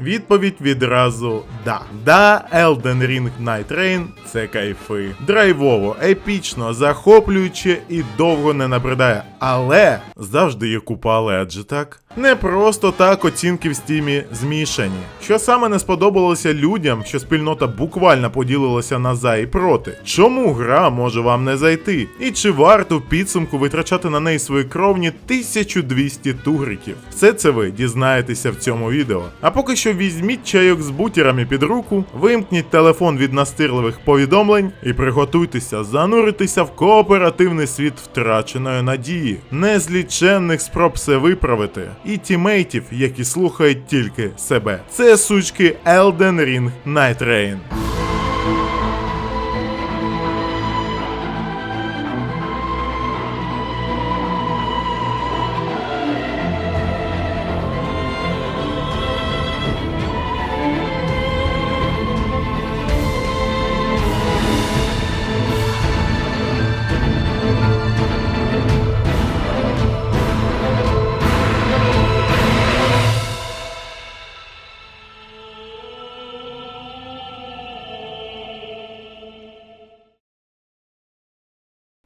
Відповідь відразу да. Да, Elden Ring Night Rain – це кайфи. Драйвово, епічно, захоплююче і довго не набридає. Але завжди є купа але, адже так? Не просто так оцінки в стімі змішані. Що саме не сподобалося людям, що спільнота буквально поділилася на за і проти? Чому гра може вам не зайти? І чи варто в підсумку витрачати на неї свої кровні 1200 тугриків? Все це ви дізнаєтеся в цьому відео. А поки що візьміть чайок з бутерами під руку, вимкніть телефон від настирливих повідомлень і приготуйтеся зануритися в кооперативний світ втраченої надії, незліченних спроб все виправити, і тімейтів, які слухають тільки себе. Це сучки Elden Ring Night Rain.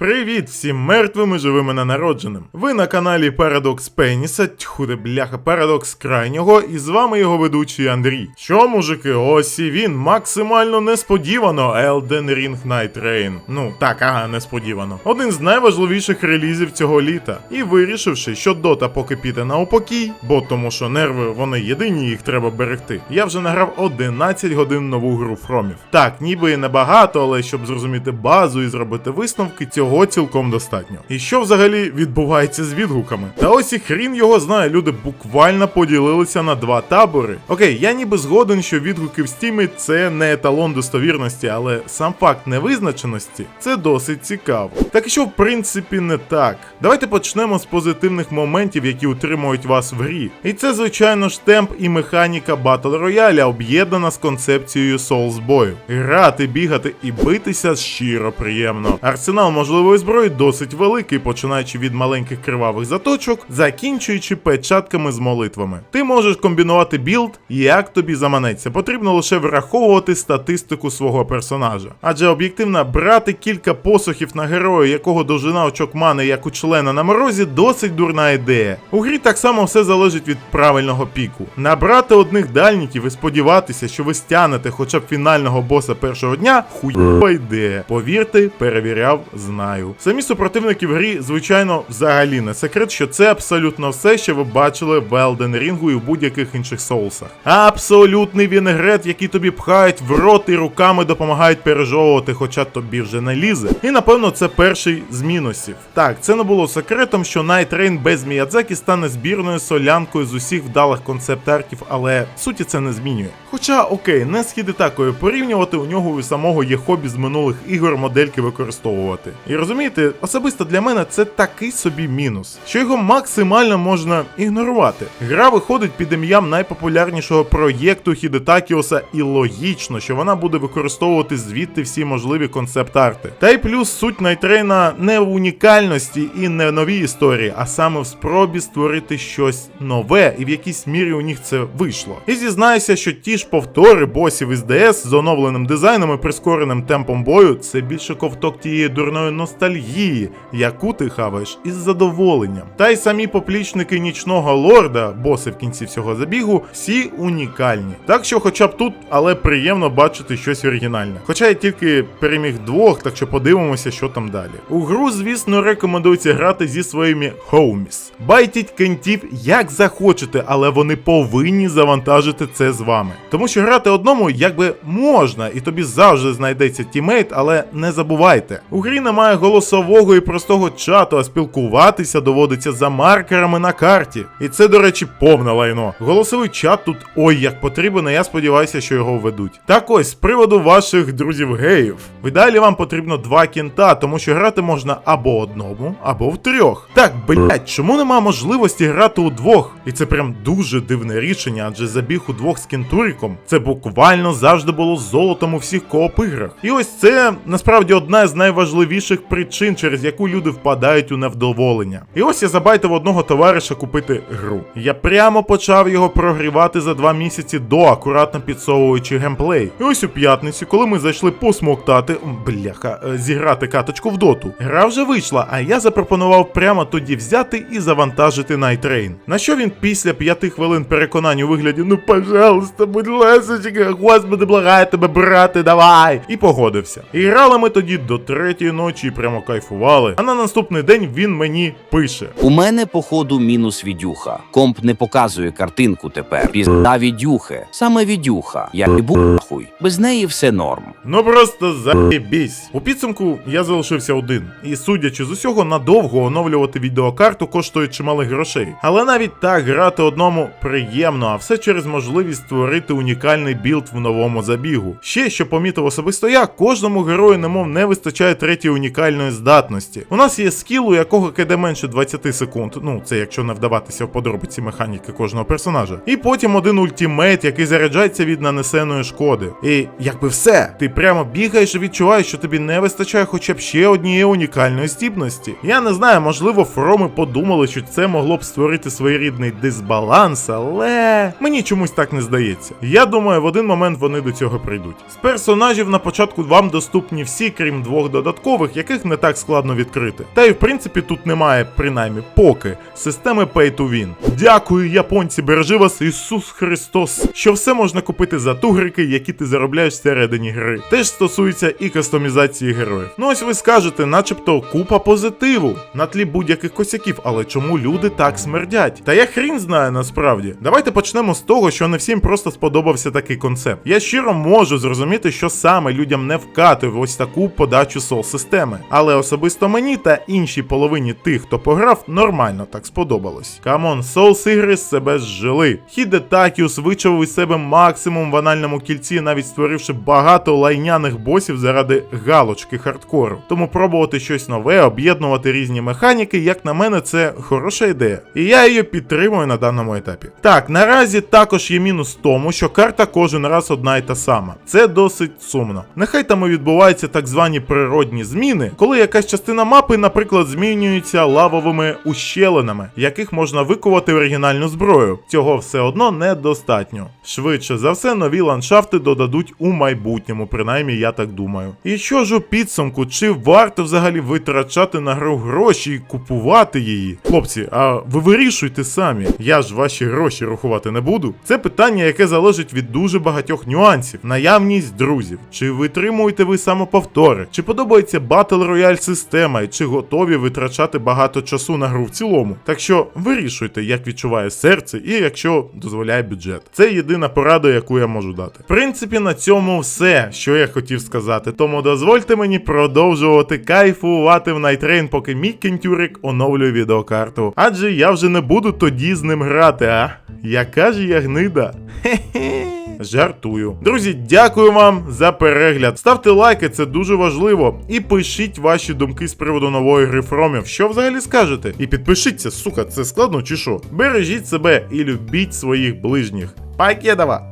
Привіт всім мертвим і живим і ненародженим. Ви на каналі Парадокс Пеніса, тьхуде бляха, Парадокс Крайнього, і з вами його ведучий Андрій. Що, мужики, ось і він максимально несподівано Elden Ring Night Rain. Ну так, ага, несподівано. Один з найважливіших релізів цього літа. І вирішивши, що дота поки піде на упокій, бо тому що нерви вони єдині, їх треба берегти. Я вже награв 11 годин нову гру Фромів. Так, ніби і небагато, але щоб зрозуміти базу і зробити висновки, цього цілком достатньо. І що взагалі відбувається з відгуками? Та ось і хрін його знає, люди буквально поділилися на два табори. Окей, я ніби згоден, що відгуки в стімі це не еталон достовірності, але сам факт невизначеності це досить цікаво. Так що в принципі не так. Давайте почнемо з позитивних моментів, які утримують вас в грі. І це, звичайно ж, темп і механіка Battle Royale, об'єднана з концепцією Souls бою. Грати, бігати і битися щиро приємно. Арсенал можливої зброї досить великий, починаючи від маленьких кривавих заточок, закінчуючи печатками з молитвами. Ти можеш комбінувати білд, як тобі заманеться. Потрібно лише враховувати статистику свого персонажа. Адже об'єктивно брати кілька посохів на героя, якого довжина очок мани, як у члена на морозі, досить дурна ідея. У грі так само все залежить від правильного піку. Набрати одних дальніків і сподіватися, що ви стянете хоча б фінального боса першого дня, хуйова ідея. Повірте, перевіряв, знаю. Самі супротивники в грі, звичайно, взагалі не секрет, що це абсолютно все, що ви бачили в Elden Ring і в будь-яких інших соусах. Абсолютний вінегрет, який тобі пхають в рот і руками допомагають пережовувати, хоча тобі вже не лізе. І напевно це перший з мінусів. Так, це не було секретом, що Night Rain без Міядзакі стане збірною солянкою з усіх вдалих концепт-артів, але суті це не змінює. Хоча, окей, не з Хідетакою порівнювати, у нього у самого є хобі з минулих ігор модельки використовувати. І розумієте, особисто для мене це такий собі мінус, що його максимально можна ігнорувати. Гра виходить під ім'ям найпопулярнішого проєкту Хідетакіоса, і логічно, що вона буде використовувати звідти всі можливі концепт-арти. Та й плюс суть Найтрейна не в унікальності і не в новій історії, а саме в спробі створити щось нове, і в якійсь мірі у них це вийшло. І зізнаюся, що ті ж повтори босів із ДС з оновленим дизайном і прискореним темпом бою це більше ковток тієї дурної ностальгії, яку ти хаваєш із задоволенням. Та й самі поплічники нічного лорда, боси в кінці всього забігу, всі унікальні. Так що, хоча б тут, але приємно бачити щось оригінальне. Хоча я тільки переміг двох, так що подивимося, що там далі. У гру, звісно, рекомендується грати зі своїми хоуміс. Байтіть кентів як захочете, але вони повинні завантажити це з вами. Тому що грати одному якби можна, і тобі завжди знайдеться тімейт, але не забувайте. У грі немає голосового і простого чату, а спілкуватися доводиться за маркерами на карті. І це, до речі, повне лайно. Голосовий чат тут ой як потрібен, і я сподіваюся, що його введуть. Так ось, з приводу ваших друзів геїв. В ідеалі вам потрібно два кінта, тому що грати можна або одному, або в трьох. Так, блять, чому нема можливості грати удвох? І це прям дуже дивне рішення, адже забіг удвох з кентуріком. Це буквально завжди було золотом у всіх кооп іграх. І ось це насправді одна з найважливіших головних причин, через яку люди впадають у невдоволення. І ось я забайтив одного товариша купити гру. Я прямо почав його прогрівати за два місяці до, акуратно підсовуючи геймплей. І ось у п'ятницю, коли ми зайшли посмоктати, бляха, е, зіграти каточку в доту. Гра вже вийшла, а я запропонував прямо тоді взяти і завантажити Train. На що він після п'яти хвилин переконань у вигляді, ну пожалуйста, будь ласочка, господи, благаю тебе, брате, давай! І погодився. І грали ми тоді до третьої ночі прямо кайфували. А на наступний день він мені пише. У мене, походу, мінус відюха. Комп не показує картинку тепер. Пізда відюхи. Саме відюха. Я не нахуй. Без неї все норм. Ну просто заєбісь. У підсумку я залишився один. І судячи з усього, надовго оновлювати відеокарту коштує чималих грошей. Але навіть так грати одному приємно, а все через можливість створити унікальний білд в новому забігу. Ще що помітив особисто я, кожному герою немов не вистачає третьої унікальної здатності. У нас є скіл, у якого киде менше 20 секунд. Ну це якщо не вдаватися в подробиці механіки кожного персонажа. І потім один ультімейт, який заряджається від нанесеної шкоди. І якби все, ти прямо бігаєш і відчуваєш, що тобі не вистачає хоча б ще однієї унікальної здібності. Я не знаю, можливо, фроми подумали, що це могло б створити своєрідний дисбаланс, але мені чомусь так не здається. Я думаю, в один момент вони до цього прийдуть. З персонажів на початку вам доступні всі, крім двох додаткових, яких не так складно відкрити. Та й в принципі тут немає, принаймні, поки системи Pay to Win. Дякую, японці, бережи вас, Ісус Христос, що все можна купити за тугрики, які ти заробляєш всередині гри. Теж стосується і кастомізації героїв. Ну ось ви скажете, начебто купа позитиву на тлі будь-яких косяків, але чому люди так смердять? Та я хрін знаю насправді. Давайте почнемо з того, що не всім просто сподобався такий концепт. Я щиро можу зрозуміти, що саме людям не вкатив ось таку подачу сол системи. Але особисто мені та іншій половині тих, хто пограв, нормально так сподобалось. Камон, Souls ігри себе зжили. Хідетакіус вичавив із себе максимум в анальному кільці, навіть створивши багато лайняних босів заради галочки хардкору. Тому пробувати щось нове, об'єднувати різні механіки, як на мене, це хороша ідея. І я її підтримую на даному етапі. Так, наразі також є мінус в тому, що карта кожен раз одна і та сама. Це досить сумно. Нехай там і відбуваються так звані природні зміни, коли якась частина мапи, наприклад, змінюється лавовими ущелинами, яких можна викувати оригінальну зброю. Цього все одно недостатньо. Швидше за все, нові ландшафти додадуть у майбутньому, принаймні я так думаю. І що ж у підсумку, чи варто взагалі витрачати на гру гроші і купувати її? Хлопці, а ви вирішуйте самі. Я ж ваші гроші рахувати не буду. Це питання, яке залежить від дуже багатьох нюансів: наявність друзів, чи витримуєте ви самоповтори, чи подобається батл рояль система, і чи готові витрачати багато часу на гру в цілому. Так що вирішуйте, як відчуває серце, і якщо дозволяє бюджет. Це єдина порада, яку я можу дати. В принципі, на цьому все, що я хотів сказати. Тому дозвольте мені продовжувати кайфувати в Найтрейн, поки мій кентюрик оновлює відеокарту. Адже я вже не буду тоді з ним грати, а? Яка ж я гнида? Хе-хе. Жартую. Друзі, дякую вам за перегляд. Ставте лайки, це дуже важливо. І пишіть ваші думки з приводу нової гри Фромів. Що взагалі скажете? І підпишіться, сука, це складно чи що? Бережіть себе і любіть своїх ближніх. Пакедова!